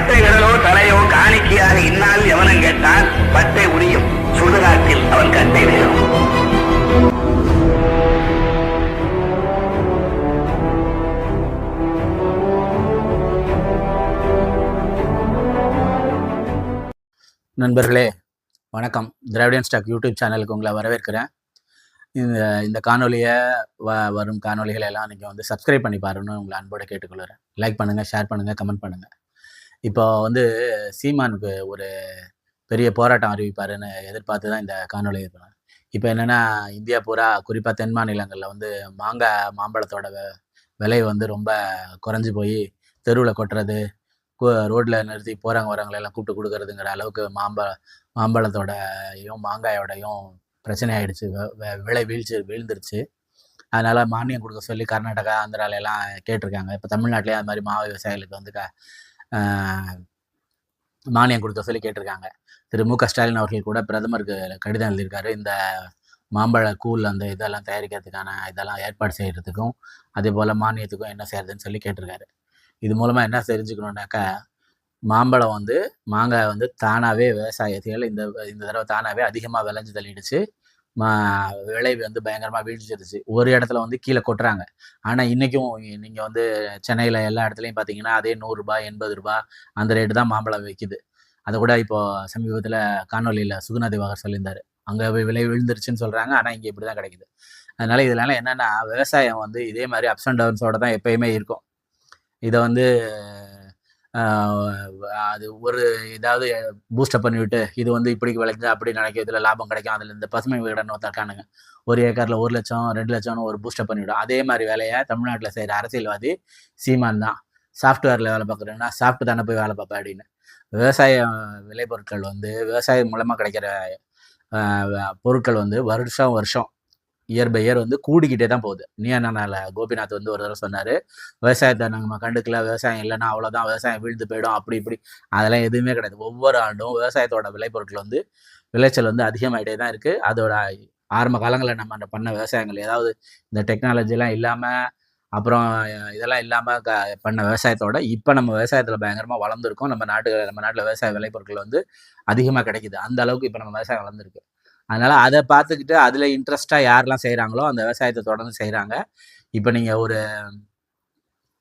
பட்டை விரலோ தலையோ காணிக்கையாக இந்நாள் எவனும் கேட்டால் பட்டை உரியும். சுடுகாட்டில் அவன் கட்டை விழும் நண்பர்களே வணக்கம். திராவிடியன் ஸ்டாக் யூடியூப் சேனலுக்கு உங்களை வரவேற்கிறேன். இந்த இந்த காணொலியை வ வரும் காணொலிகளை எல்லாம் நீங்கள் வந்து சப்ஸ்கிரைப் பண்ணி பாருன்னு உங்களை அன்போடு கேட்டுக்கொள்கிறேன். லைக் பண்ணுங்கள் ஷேர் பண்ணுங்கள் கமெண்ட் பண்ணுங்கள் இப்போ வந்து சீமானுக்கு ஒரு பெரிய போராட்டம் அறிவிப்பாருன்னு எதிர்பார்த்து தான் இந்த காணொலி இருக்கணும் இப்போ என்னென்னா இந்தியா பூரா குறிப்பாக தென் மாநிலங்களில் வந்து மாங்காய் மாம்பழத்தோட விலை வந்து ரொம்ப குறைஞ்சி போய் தெருவில் கொட்டுறது ரோட்டில் நிறுத்தி போகிறாங்க வரவங்களை எல்லாம் கூப்பிட்டு கொடுக்கறதுங்கிற அளவுக்கு மாம்ப மாம்பழத்தோடையும் மாங்காயோடையும் பிரச்சனை ஆயிடுச்சு. வ- விலை வீழ்ச்சி வீழ்ந்துருச்சு. அதனால் மானியம் கொடுக்க சொல்லி கர்நாடகா ஆந்திரால எல்லாம் கேட்டிருக்காங்க. இப்போ தமிழ்நாட்டிலே அது மாதிரி மா விவசாயிகளுக்கு வந்து க மானியம் கொடுக்க சொல்லி கேட்டிருக்காங்க. திரு மு க. ஸ்டாலின் அவர்கள் கூட பிரதமருக்கு கடிதம் எழுதியிருக்காரு. இந்த மாம்பழ கூழ் அந்த இதெல்லாம் தயாரிக்கிறதுக்கான இதெல்லாம் ஏற்பாடு செய்கிறதுக்கும் அதே போல் மானியத்துக்கும் என்ன செய்யறதுன்னு சொல்லி கேட்டிருக்காரு. இது மூலமாக என்ன தெரிஞ்சுக்கணுன்னாக்கா மாம்பழம் வந்து மாங்காய் வந்து தானாகவே விவசாயத்தில் இந்த இந்த தடவை தானாகவே அதிகமாக விளைஞ்சு தள்ளிடுச்சு. மா வந்து பயங்கரமாக வீழ்ச்சிருச்சு ஒரு இடத்துல வந்து கீழே கொட்டுறாங்க. ஆனால் இன்றைக்கும் நீங்கள் வந்து சென்னையில் எல்லா இடத்துலையும் பார்த்தீங்கன்னா அதே நூறுரூபா எண்பது ரூபா அந்த ரேட்டு தான் மாம்பழம் விற்கிது அதை கூட இப்போது சமீபத்தில் காணொலியில் சுகுணா திவாகர் சொல்லியிருந்தார். அங்கே விலை விழுந்துருச்சுன்னு சொல்கிறாங்க ஆனால் இங்கே இப்படி தான் கிடைக்குது. அதனால் இதனால என்னென்னா விவசாயம் வந்து இதே மாதிரி அப்ஸ் அண்ட் டவுன்ஸோட தான் எப்பயுமே இருக்கும். இதை வந்து அது ஒரு ஏதாவது பூஸ்டப் பண்ணிவிட்டு இது வந்து இப்படிக்கு விளைஞ்சா அப்படி நினைக்கும் இதில் லாபம் கிடைக்கும். அதில் இந்த பசுமை விகடன் ஒருத்தருக்கானுங்க ஒரு ஏக்கரில் ஒரு லட்சம் ரெண்டு லட்சம்னு ஒரு பூஸ்டப் பண்ணிவிடும். அதே மாதிரி வேலையை தமிழ்நாட்டில் செய்கிற அரசியல்வாதி சீமான் தான். சாஃப்ட்வேரில் வேலை பார்க்குறேன்னா சாப்பிட்டு தானே போய் வேலை பார்ப்பேன் அப்படின்னு. விவசாய விளைபொருட்கள் வந்து விவசாயம் மூலமாக கிடைக்கிற பொருட்கள் வந்து வருஷம் வருஷம் இயர் பை இயர் வந்து கூடிக்கிட்டே தான் போகுது. நீ என்னன்னால கோபிநாத் வந்து ஒரு தடவை சொன்னார் விவசாயத்தை நம்ம கண்டுக்கல விவசாயம் இல்லைன்னா அவ்வளோதான் விவசாயம் வீழ்ந்து போயிடும் அப்படி இப்படி. அதெல்லாம் எதுவுமே கிடையாது. ஒவ்வொரு ஆண்டும் விவசாயத்தோட விளைபொருட்கள் வந்து விளைச்சல் வந்து அதிகமாகிட்டே தான் இருக்குது அதோட ஆரம்ப காலங்களில் நம்ம அந்த பண்ண விவசாயங்கள் ஏதாவது இந்த டெக்னாலஜிலாம் இல்லாமல் அப்புறம் இதெல்லாம் இல்லாமல் க பண்ண விவசாயத்தோட இப்போ நம்ம விவசாயத்தில் பயங்கரமாக வளர்ந்துருக்கோம். நம்ம நாட்டு நம்ம நாட்டில் விவசாய விளைபொருட்கள் வந்து அதிகமாக கிடைக்குது. அந்த அளவுக்கு இப்போ நம்ம விவசாயம் வளர்ந்துருக்கு. அதனால் அதை பார்த்துக்கிட்டு அதில் இன்ட்ரெஸ்ட்டாக யாரெல்லாம் செய்கிறாங்களோ அந்த விவசாயத்தை தொடர்ந்து செய்கிறாங்க இப்போ நீங்கள் ஒரு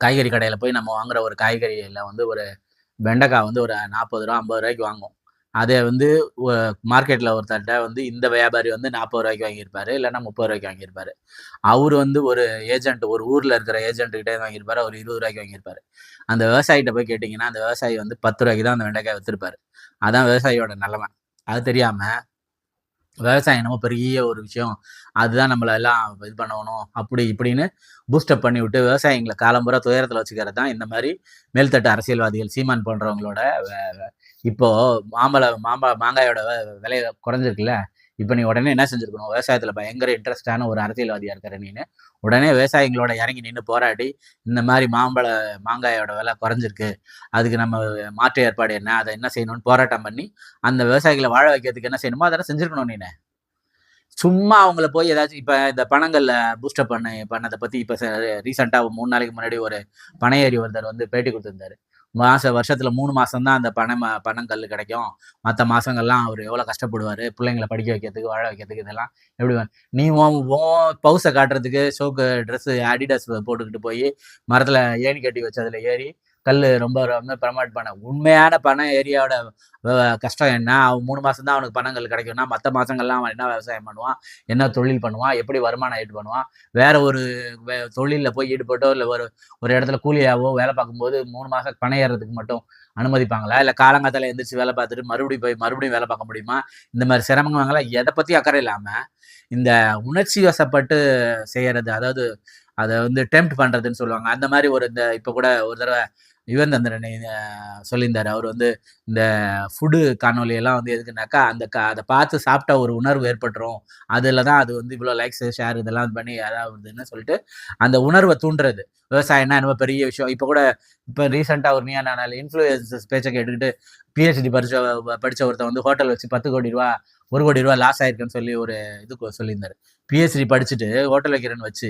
காய்கறி கடையில் போய் நம்ம வாங்குற ஒரு காய்கறியில் வந்து ஒரு வெண்டைக்காய் வந்து ஒரு நாற்பது ரூபா ஐம்பது ரூபாய்க்கு வாங்குவோம். அதை வந்து மார்க்கெட்டில் ஒருத்தர்கிட்ட வந்து இந்த வியாபாரி வந்து நாற்பது ரூபாய்க்கு வாங்கியிருப்பாரு இல்லைன்னா முப்பது ரூபாய்க்கு வாங்கியிருப்பாரு. அவர் வந்து ஒரு ஏஜென்ட் ஒரு ஊரில் இருக்கிற ஏஜென்ட்டுக்கிட்டே வாங்கியிருப்பாரு அவர் இருபது ரூபாய்க்கு வாங்கியிருப்பாரு. அந்த விவசாயிகிட்ட போய் கேட்டிங்கன்னா அந்த விவசாயி வந்து பத்து ரூபாய்க்கு தான் அந்த வெண்டைக்காய் விற்றுருப்பாரு அதான் விவசாயியோட நிலமை. அது தெரியாமல் விவசாயம் என்னமோ பெரிய ஒரு விஷயம். அதுதான் நம்மள எல்லாம் இது பண்ணணும் அப்படி இப்படின்னு பூஸ்டப் பண்ணி விட்டு விவசாயிங்களை காலம்புற துயரத்தில் வச்சுக்கிறது தான் இந்த மாதிரி மேல்தட்டு அரசியல்வாதிகள் சீமான் போன்றவங்களோட வே- இப்போ மாம்பழ மாம்பழ மாங்காயோட விலை குறைஞ்சிருக்குல்ல? இப்போ நீ உடனே என்ன செஞ்சுருக்கணும்? விவசாயத்தில் பயங்கர இன்ட்ரெஸ்டான ஒரு அரசியல்வாதியாக இருக்கிற நீனு. உடனே விவசாயிகளோட இறங்கி நின்று போராடி இந்த மாதிரி மாம்பழ மாங்காயோட விலை குறைஞ்சிருக்கு. அதுக்கு நம்ம மாற்று ஏற்பாடு என்ன? அதை என்ன செய்யணும்னு போராட்டம் பண்ணி அந்த விவசாயிகளை வாழ வைக்கிறதுக்கு என்ன செய்யணுமோ அதெல்லாம் செஞ்சிருக்கணும் நீனு. சும்மா அவங்கள போய் ஏதாச்சும் இப்போ இந்த பணங்களில் பூஸ்டப் பண்ண பண்ணதை பற்றி இப்போ ரீசெண்டாக மூணு நாளைக்கு முன்னாடி ஒரு பனையேறி ஒருத்தர் வந்து பேட்டி கொடுத்துருந்தாரு. மாச வருஷத்துல மூணு மாசம் தான் அந்த பணம் பணங்கல் கிடைக்கும். மற்ற மாசங்கள்லாம் அவர் எவ்வளோ கஷ்டப்படுவார்? பிள்ளைங்களை படிக்க வைக்கிறதுக்கு வாழ வைக்கிறதுக்கு இதெல்லாம் எப்படி நீ பவுசை காட்டுறதுக்கு ஷோக்கு ட்ரெஸ்ஸு அடிடாஸ் போட்டுக்கிட்டு போய் மரத்தில் ஏணி கட்டி வச்சு அதில் ஏறி கல் ரொம்ப ரொம்ப ப்ரமோட் பண்ண உண்மையான பண ஏரியாவோட கஷ்டம் என்ன? அவன் மூணு மாதம் தான் அவனுக்கு பணங்கள் கிடைக்கும்னா மற்ற மாதங்கள்லாம் அவன் என்ன விவசாயம் பண்ணுவான்? என்ன தொழில் பண்ணுவான்? எப்படி வருமானம் ஈடு பண்ணுவான்? வேற ஒரு தொழிலில் போய் ஈடுபட்டோ இல்லை ஒரு ஒரு இடத்துல கூலியாவோ வேலை பார்க்கும்போது மூணு மாதம் பணம் ஏறுறதுக்கு மட்டும் அனுமதிப்பாங்களா? இல்லை காலங்காத்தால எந்திரிச்சு வேலை பார்த்துட்டு மறுபடியும் போய் மறுபடியும் வேலை பார்க்க முடியுமா? இந்த மாதிரி சிரமங்கள்லாம் எதை பற்றி அக்கறை இல்லாமல் இந்த உணர்ச்சி வசப்பட்டு செய்யறது அதாவது அதை வந்து டெம்ப்ட் பண்ணுறதுன்னு சொல்லுவாங்க. அந்த மாதிரி ஒரு இந்த இப்போ கூட ஒரு தடவை யுவன் சொல்லியிருந்தார். அவர் வந்து இந்த ஃபுட்டு காணொலியெல்லாம் வந்து எதுக்குனாக்கா அந்த க அதை பார்த்து சாப்பிட்டா ஒரு உணர்வு ஏற்பட்டுரும். அதில் தான் அது வந்து இவ்வளோ லைக்ஸ் ஷேர் இதெல்லாம் பண்ணி யாராவதுன்னு சொல்லிட்டு அந்த உணர்வை தூண்டுறது. விவசாயம்னா ரொம்ப பெரிய விஷயம். இப்போ கூட இப்போ ரீசெண்டாக ஒரு நீயா நான் இன்ஃப்ளூயன்சஸ் பேச்சை கேட்டுக்கிட்டு பிஹெச்டி படித்த படித்த ஒருத்தன் வந்து ஹோட்டல் வச்சு பத்து கோடி ரூபா ஒரு கோடி ரூபா லாஸ் ஆயிருக்குன்னு சொல்லி ஒரு இது சொல்லியிருந்தார். பிஎஸ்சி படிச்சுட்டு ஹோட்டல் வைக்கிறேன்னு வச்சு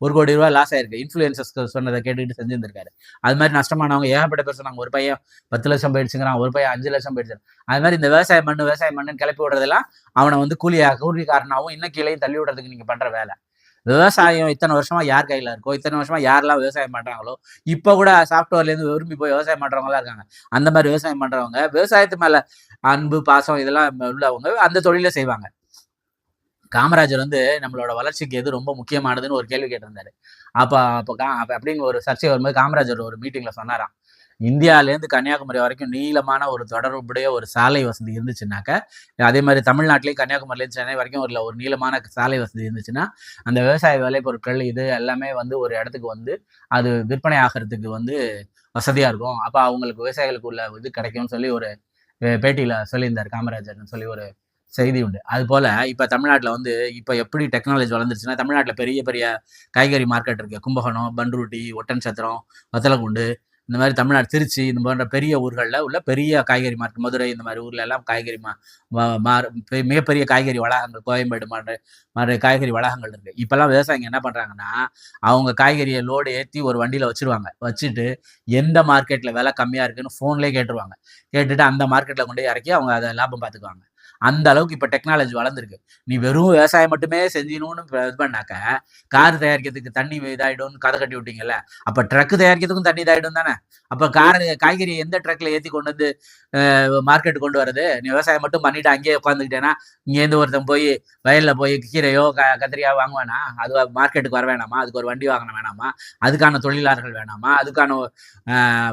ஒரு கோடி ரூபா லாஸ் ஆயிருக்கு. இன்ஃப்ளூயன்சஸ் சொன்னதை கேட்டுக்கிட்டு செஞ்சுருந்திருக்காரு. அது மாதிரி நஷ்டமானவங்க ஏகப்பட்ட பேர் சொன்னாங்க ஒரு பையன் பத்து லட்சம் போயிடுச்சுங்கிறான் ஒரு பையன் அஞ்சு லட்சம் போயிடுச்சு. அது மாதிரி இந்த விவசாயம் மண்ணு விவசாயம் மண்ணுன்னு கிளப்பி விடுறதெல்லாம் அவனை வந்து கூலியாக கூலிக்காரனாகவும் இன்னும் கீழேயும் தள்ளி விடுறதுக்கு நீங்கள் பண்ணுற வேலை. விவசாயம் இத்தனை வருஷமா யார் கையில இருக்கோ இத்தனை வருஷமா யாரெல்லாம் விவசாயம் பண்றாங்களோ இப்போ கூட சாஃப்ட்வேர்லேருந்து விரும்பி போய் விவசாயம் பண்றவங்களா இருக்காங்க. அந்த மாதிரி விவசாயம் பண்றவங்க விவசாயத்து மேல அன்பு பாசம் இதெல்லாம் உள்ளவங்க அந்த தொழிலை செய்வாங்க. காமராஜர் வந்து நம்மளோட வளர்ச்சிக்கு எது ரொம்ப முக்கியமானதுன்னு ஒரு கேள்வி கேட்டிருந்தாரு. அப்போ அப்போ கா- அப்படின்னு ஒரு சர்ச்சை வரும்போது காமராஜர் ஒரு மீட்டிங்ல சொன்னாராம். இந்தியாவிலேருந்து கன்னியாகுமரி வரைக்கும் நீளமான ஒரு தொடர்புடைய ஒரு சாலை வசதி இருந்துச்சுனாக்க அதே மாதிரி தமிழ்நாட்டிலேயும் கன்னியாகுமரியிலேருந்து சென்னை வரைக்கும் ஒரு ஒரு நீளமான சாலை வசதி இருந்துச்சுன்னா அந்த விவசாய விளைபொருட்கள் இது எல்லாமே வந்து ஒரு இடத்துக்கு வந்து அது விற்பனை ஆகிறதுக்கு வந்து வசதியாக இருக்கும். அப்போ அவங்களுக்கு விவசாயிகளுக்கு உள்ள இது கிடைக்கும்னு சொல்லி ஒரு பேட்டியில் சொல்லியிருந்தார் காமராஜர்னு சொல்லி ஒரு செய்தி உண்டு. அது போல இப்போ தமிழ்நாட்டில் வந்து இப்போ எப்படி டெக்னாலஜி வளர்ந்துருச்சுன்னா தமிழ்நாட்டில் பெரிய பெரிய காய்கறி மார்க்கெட் இருக்குது கும்பகோணம் பண்ருட்டி ஒட்டன் சத்திரம் வத்தலகுண்டு இந்த மாதிரி தமிழ்நாடு திருச்சி இந்த போன்ற பெரிய ஊர்களில் உள்ள பெரிய காய்கறி மார்க்கெட் மதுரை இந்த மாதிரி ஊரில் எல்லாம் காய்கறி மா மா- பெ- மிகப்பெரிய காய்கறி வளாகங்கள் கோயம்பேடு மாதிரி மாதிரி காய்கறி வளாகங்கள் இருக்கு. இப்போல்லாம் விவசாயிங்க என்ன பண்ணுறாங்கன்னா அவங்க காய்கறியை லோடு ஏற்றி ஒரு வண்டியில் வச்சுருவாங்க. வச்சுட்டு எந்த மார்க்கெட்டில் விலை கம்மியாக இருக்குன்னு ஃபோன்லேயே கேட்டுருவாங்க. கேட்டுட்டு அந்த மார்க்கெட்டில் கொண்டு போய் இறக்கி அவங்க அதை லாபம் பார்த்துக்குவாங்க. அந்த அளவுக்கு இப்ப டெக்னாலஜி வளர்ந்துருக்கு. நீ வெறும் விவசாயம் மட்டுமே செஞ்சிடணும்னு இப்ப இது பண்ணாக்க கார் தயாரிக்கிறதுக்கு தண்ணி இதாயிடும்னு கதை கட்டி விட்டீங்கல்ல அப்ப ட்ரக் தயாரிக்கிறதுக்கும் தண்ணி இதாயிடும் தானே? அப்ப கார் காய்கறி எந்த ட்ரக்ல ஏத்தி கொண்டு வந்து மார்க்கெட் கொண்டு வரது நீ விவசாயம் மட்டும் பண்ணிட்டு அங்கேயே உட்காந்துக்கிட்டேன்னா இங்கேருந்து ஒருத்தன் போய் வயல்ல போய் கீரையோ க கத்திரிக்காயோ வாங்குவானா? அது மார்க்கெட்டுக்கு வர வேணாமா? அதுக்கு ஒரு வண்டி வாங்கணும் வேணாமா? அதுக்கான தொழிலாளர்கள் வேணாமா? அதுக்கான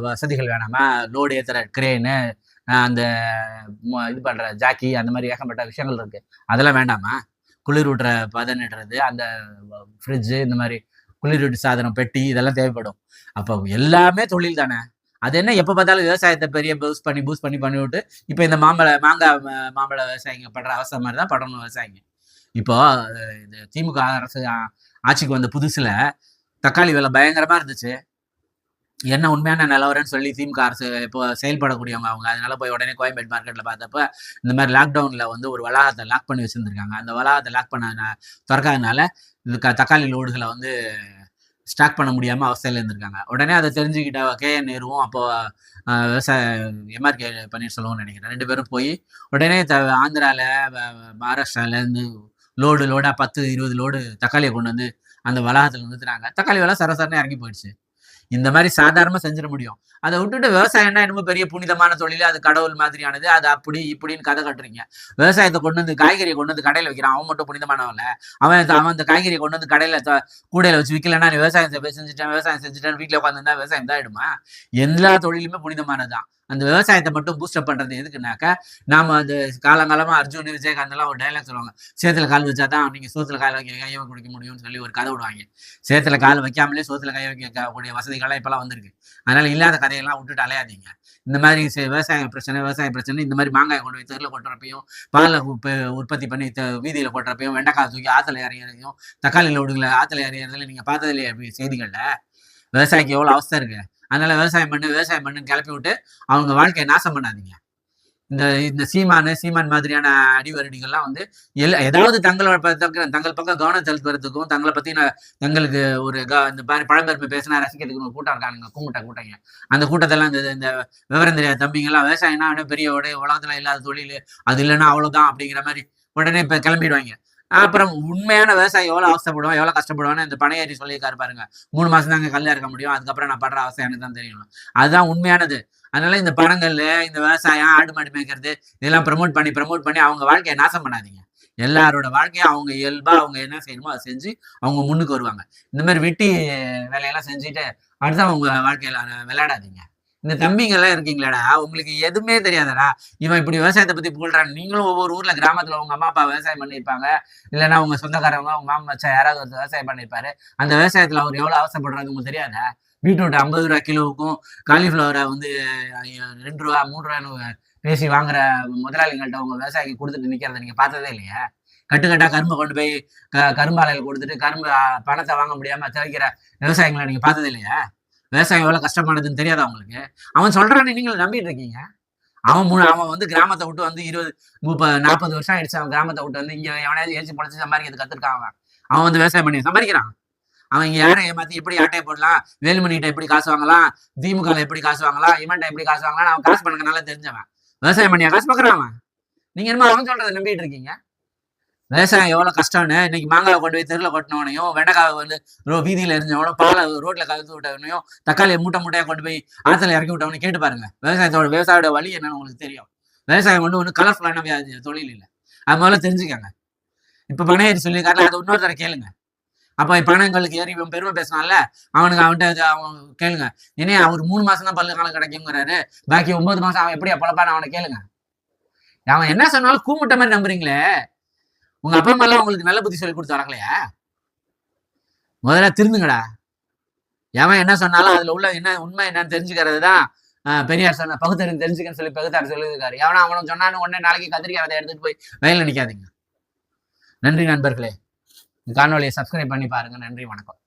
வசதிகள் வேணாமா? லோடு ஏத்துற கிரேனு அந்த இது பண்ற ஜாக்கி அந்த மாதிரி ஏகப்பட்ட விஷயங்கள் இருக்கு. அதெல்லாம் வேண்டாமா? குளிர் விட்டுற பதனிடுறது அந்த ஃப்ரிட்ஜு இந்த மாதிரி குளிரூட்டி சாதனம் பெட்டி இதெல்லாம் தேவைப்படும். அப்போ எல்லாமே தொழில் தானே? அது என்ன எப்போ பார்த்தாலும் விவசாயத்தை பெரிய பூஸ்ட் பண்ணி பூஸ்ட் பண்ணி பண்ணி விட்டு இப்போ இந்த மாம்பழ மாங்காய் மாம்பழ விவசாயிங்க படுற அவசர மாதிரி தான் படணும் விவசாயிங்க. இப்போ இது இந்த திமுக அரசு ஆட்சிக்கு வந்த புதுசில் தக்காளி விலை பயங்கரமாக இருந்துச்சு. என்ன உண்மையான நிலவரம்னு சொல்லி திமுக அரசு இப்போ செயல்படக்கூடியவங்க அவங்க. அதனால போய் உடனே கோயம்பேடு மார்க்கெட்டில் பார்த்தப்ப இந்த மாதிரி லாக்டவுனில் வந்து ஒரு வளாகத்தை லாக் பண்ணி வச்சுருந்துருக்காங்க. அந்த வளாகத்தை லாக் பண்ண திறக்காதனால இந்த க- தக்காளி லோடுகளை வந்து ஸ்டாக் பண்ண முடியாமல் அவஸ்தையில இருந்திருக்காங்க. உடனே அதை தெரிஞ்சுக்கிட்ட கே நேருவும் அப்போ விவசாய எம்ஆர்கே பன்னீர்செல்வம் நினைக்கிறேன். ரெண்டு பேரும் போய் உடனே த ஆந்திராவில் மகாராஷ்டிராவிலேருந்து லோடு லோடாக பத்து இருபது லோடு தக்காளியை கொண்டு வந்து அந்த வளாகத்தில் நிறுத்துறாங்க தக்காளி விலை சரசரன்னு இறங்கி போயிடுச்சு. இந்த மாதிரி சாதாரணமா செஞ்சிட முடியும். அதை விட்டுட்டு விவசாயம்னா என்னமோ பெரிய புனிதமான தொழில் அது கடவுள் மாதிரியானது அது அப்படி இப்படின்னு கதை கட்டுறீங்க. விவசாயத்தை கொண்டு வந்து காய்கறியை கொண்டு வந்து கடையில வைக்கிறான். அவன் மட்டும் புனிதமானவன்ல அவன் அவன் அந்த காய்கறியை கொண்டு வந்து கடையில கூடையில வச்சு விற்கலன்னா விவசாயம் செஞ்சுட்டேன் விவசாயம் செஞ்சுட்டேன் வீட்டுல உட்காந்துருந்தா விவசாயம் தான் ஆயிடுமா எல்லா தொழிலுமே புனிதமானதுதான். அந்த விவசாயத்தை மட்டும் பூஸ்டப் பண்றது எதுக்குனாக்கா நாம அந்த காலங்காலமா அர்ஜுன் விஜயகாந்த் எல்லாம் ஒரு டைலாக் சொல்லுவாங்க. சேத்துல கால் வச்சா தான் நீங்க சோத்துல கால் வைக்க கையை குடிக்க முடியும்னு சொல்லி ஒரு கதை விடுவாங்க. சேத்துல கால் வைக்காமலே சோத்துல கை வைக்கக்கூடிய வசதிகள்லாம் இப்பெல்லாம் வந்திருக்கு. அதனால இல்லாத கதையெல்லாம் விட்டுட்டு அலையாதீங்க. இந்த மாதிரி விவசாய பிரச்சனை விவசாய பிரச்சனை இந்த மாதிரி மாங்காய் கொண்டு போய் தெருல கொட்டுறப்பையும் பாலை உற்பத்தி பண்ணி த- வீதியில கொட்டுறப்பையும் வெண்டைக்காய் தூக்கி ஆத்துல இறங்கிறதையும் தக்காளியில் லோடுகளை ஆத்துல இறங்கிறதுல நீங்க பார்த்ததில்லையா செய்திகள்ல. விவசாயிக்கு எவ்வளவு அவஸ்தை இருக்கு? அதனால விவசாயம் பண்ணு விவசாயம் பண்ணுன்னு கிளப்பி விட்டு அவங்க வாழ்க்கையை நாசம் பண்ணாதீங்க. இந்த இந்த சீமானு சீமான் மாதிரியான அடிவருடிகள்லாம் வந்து எல்லா ஏதாவது தங்களோட தங்கள் பக்கம் கவனம் செலுத்துறதுக்கும் தங்களை பத்தி நான் தங்களுக்கு ஒரு க- இந்த மாதிரி பழம்பெருமை பேசினா ரசிக்கிறதுக்கு ஒரு கூட்டம் இருக்கானுங்க கூமுட்டா கூட்டங்க. அந்த கூட்டத்தெல்லாம் இந்த இந்த விவரம் தெரியாத தம்பிங்கெல்லாம் விவசாயம்னா பெரிய உடைய உலகத்துல இல்லாத தொழில் அது இல்லைன்னா அவ்வளவுதான் அப்படிங்கிற மாதிரி உடனே இப்ப கிளம்பிடுவாங்க. அப்புறம் உண்மையான விவசாயி எவ்வளவு அவஸ்தைப்படுவான் எவ்வளவு கஷ்டப்படுவான்னு இந்த பனையேறி சொல்லியிருக்காரு பாருங்க. மூணு மாசம் தாங்க கல்ல இருக்க முடியும். அதுக்கப்புறம் நான் படுற அவசியம் எனக்கு தான் தெரியும். அதுதான் உண்மையானது. அதனால இந்த படங்கள் இந்த விவசாயம் ஆடு மாடு மேய்க்கிறது இதெல்லாம் ப்ரமோட் பண்ணி ப்ரமோட் பண்ணி அவங்க வாழ்க்கையை நாசம் பண்ணாதீங்க. எல்லாரோட வாழ்க்கையும் அவங்க இயல்பா அவங்க என்ன செய்யணுமோ அதை செஞ்சு அவங்க முன்னுக்கு வருவாங்க. இந்த மாதிரி வெட்டி வேலையெல்லாம் செஞ்சுட்டு அடுத்து அவங்க வாழ்க்கையில விளையாடாதீங்க. இந்த தம்பிங்க எல்லாம் இருக்கீங்களாடா உங்களுக்கு எதுவுமே தெரியாதடா. இவன் இப்படி விவசாயத்தை பத்தி புகழ்றான். நீங்களும் ஒவ்வொரு ஊர்ல கிராமத்துல உங்க அம்மா அப்பா விவசாயம் பண்ணியிருப்பாங்க. இல்லைன்னா உங்க சொந்தக்காரவங்க உங்க மாமா மச்சா யாராவது ஒருத்தர் விவசாயம் பண்ணியிருப்பாரு. அந்த விவசாயத்துல அவர் எவ்வளவு அவசரப்படுறாரு உங்களுக்கு தெரியாதா? பீட்ரூட் ஐம்பது ரூபா கிலோவுக்கும் காலிஃப்ளவரை வந்து ரெண்டு ரூபா மூணு ரூபான்னு பேசி வாங்குற முதலாளிகள்கிட்ட உங்க விவசாயிக்கு கொடுத்துட்டு நிக்கிறத நீங்க பார்த்ததே இல்லையா? கட்டுக்கட்டா கரும்பு கொண்டு போய் க கரும்பாலையில் கொடுத்துட்டு கரும்பு பணத்தை வாங்க முடியாம தவிக்கிற விவசாயிகளை நீங்க பார்த்தது இல்லையா? விவசாயம் எவ்வளவு கஷ்டமானதுன்னு தெரியாது அவங்களுக்கு அவன் சொல்றான்னு நீங்களும் நம்பிட்டு இருக்கீங்க அவன் மூணு அவன் வந்து கிராமத்தை விட்டு வந்து இருபது முப்பது நாற்பது வருஷம் ஆயிடுச்சு. அவன் கிராமத்தை விட்டு வந்து இங்க எவனையாவது ஏச்சு பொழைச்சு சம்பாதிக்கிறது கத்துருக்கான் அவன். அவன் வந்து விவசாயம் பண்ணி சம்பாதிக்கிறான். அவன் இங்க யாரை ஏமாத்தி எப்படி ஆட்டையை போடலாம்? வேலுமணிகிட்ட எப்படி காசு வாங்கலாம்? திமுக எப்படி காசு வாங்கலாம்? இவன்ட்ட எப்படி காசு வாங்கலாம் அவன் காசு பண்ணுங்க நல்லா தெரிஞ்சவன். விவசாயம் பண்ணியா? காசு பாக்குறான் அவன். நீங்க என்னமோ அவன் சொல்றதை நம்பிட்டு இருக்கீங்க விவசாயம் எவ்வளவு கஷ்டம்னு இன்னைக்கு மாங்காய் கொண்டு போய் தெருல கொட்டினவனையும் வெண்டைக்காவை வந்து ரோ வீதியில எரிஞ்சவனும் பாலை ரோட்ல கலந்து விட்டவனையும் தக்காளியை மூட்டை மூட்டையா கொண்டு போய் ஆத்துல இறக்கி விட்டவனையும் கேட்டு பாருங்க. விவசாயத்தோட விவசாயோட வழி என்னன்னு உங்களுக்கு தெரியும். விவசாயம் வந்து ஒன்றும் கலர்ஃபுல்லான வியா- தொழில் இல்லை. அது முதல்ல தெரிஞ்சுக்கங்க. இப்ப பணம் சொல்லியிருக்காரு அதை இன்னொருத்தர கேளுங்க. அப்ப பணங்களுக்கு ஏறி இவன் பெருமை பேசினால அவனுக்கு அவன்கிட்ட அவன் கேளுங்க. இனி அவர் மூணு மாசம் தான் பல்லு காலம் கிடைக்குங்கிறாரு. பாக்கி ஒன்பது மாசம் அவன் எப்படியா பழப்பான்னு அவனை கேளுங்க. அவன் என்ன சொன்னாலும் கூமுட்ட மாதிரி நம்புறீங்களே? உங்க அப்பா அம்மா எல்லாம் உங்களுக்கு நல்ல புத்தி சொல்லி கொடுத்து வரங்களையா? முதல்ல திருந்துங்கடா. எவன் என்ன சொன்னாலும் அதுல உள்ள என்ன உண்மை என்னன்னு தெரிஞ்சுக்கிறது தான் பெரியார் சொன்ன பகுத்தறிவு தெரிஞ்சுக்கன்னு சொல்லி பகுத்தார் சொல்லியிருக்காரு. எவனா அவனும் சொன்னான்னு உடனே நாளைக்கு கத்திரிக்காய் அதை எடுத்துட்டு போய் வயலில் நிற்காதீங்க நன்றி நண்பர்களே. காணொலியை சப்ஸ்கிரைப் பண்ணி பாருங்க. நன்றி வணக்கம்.